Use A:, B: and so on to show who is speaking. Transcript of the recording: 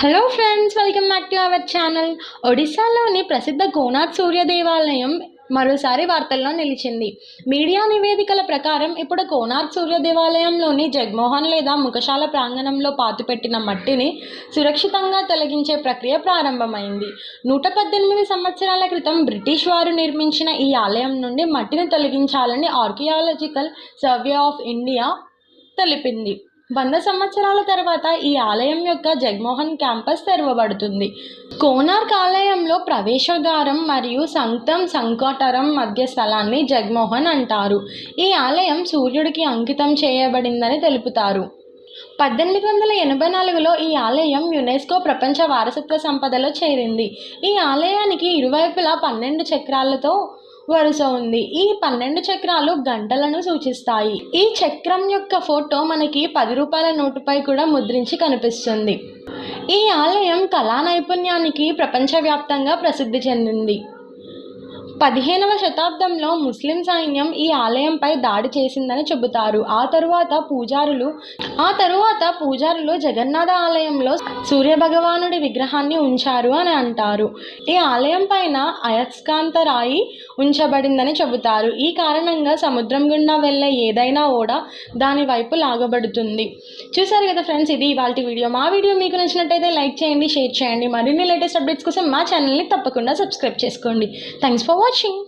A: Hello friends welcome back to our channel ఒడిశాలోని ప్రసిద్ధ కోనాథ్ సూర్య దేవాలయం మరోసారి వార్తల్లో నిలిచింది. మీడియా నివేదికల ప్రకారం ఇప్పుడు కోనార్క్ సూర్య దేవాలయంలోని జగ్మోహన్ లేదా ముఖశాల ప్రాంగణంలో పాతుపెట్టిన మట్టిని సురక్షితంగా తొలగించే ప్రక్రియ ప్రారంభమైంది. నూట పద్దెనిమిది సంవత్సరాల క్రితం బ్రిటిష్ వారు నిర్మించిన ఈ ఆలయం నుండి మట్టిని తొలగించాలని ఆర్కియాలజికల్ సర్వే ఆఫ్ ఇండియా తెలిపింది. వంద సంవత్సరాల తర్వాత ఈ ఆలయం యొక్క జగ్మోహన్ క్యాంపస్ తెరవబడుతుంది. కోనార్క్ ఆలయంలో ప్రవేశద్వారం మరియు సంక్తం సంకోటరం మధ్య స్థలాన్ని జగ్మోహన్ అంటారు. ఈ ఆలయం సూర్యుడికి అంకితం చేయబడిందని తెలుపుతారు. పద్దెనిమిది వందల ఎనభై నాలుగులో ఈ ఆలయం యునెస్కో ప్రపంచ వారసత్వ సంపదలో చేరింది. ఈ ఆలయానికి ఇరువైపులా పన్నెండు చక్రాలతో వరుస ఉంది. ఈ పన్నెండు చక్రాలు గంటలను సూచిస్తాయి. ఈ చక్రం యొక్క ఫోటో మనకి పది రూపాయల నోటుపై కూడా ముద్రించి కనిపిస్తుంది. ఈ ఆలయం కళా నైపుణ్యానికి ప్రపంచవ్యాప్తంగా ప్రసిద్ధి చెందింది. పదిహేనవ శతాబ్దంలో ముస్లిం సైన్యం ఈ ఆలయంపై దాడి చేసిందని చెబుతారు. ఆ తరువాత పూజారులు ఆ తరువాత పూజారులు జగన్నాథ ఆలయంలో సూర్య భగవానుడి విగ్రహాన్ని ఉంచారు అని అంటారు. ఈ ఆలయం పైన అయస్కాంత రాయి ఉంచబడిందని చెబుతారు. ఈ కారణంగా సముద్రం గుండా వెళ్ళే ఏదైనా ఓడ దాని వైపు లాగబడుతుంది. చూసారు కదా ఫ్రెండ్స్ ఇది ఇవాళ వీడియో. మా వీడియో మీకు నచ్చినట్టయితే లైక్ చేయండి షేర్ చేయండి. మరిన్ని లేటెస్ట్ అప్డేట్స్ కోసం మా ఛానల్ని తప్పకుండా సబ్స్క్రైబ్ చేసుకోండి. Thanks for watching watching.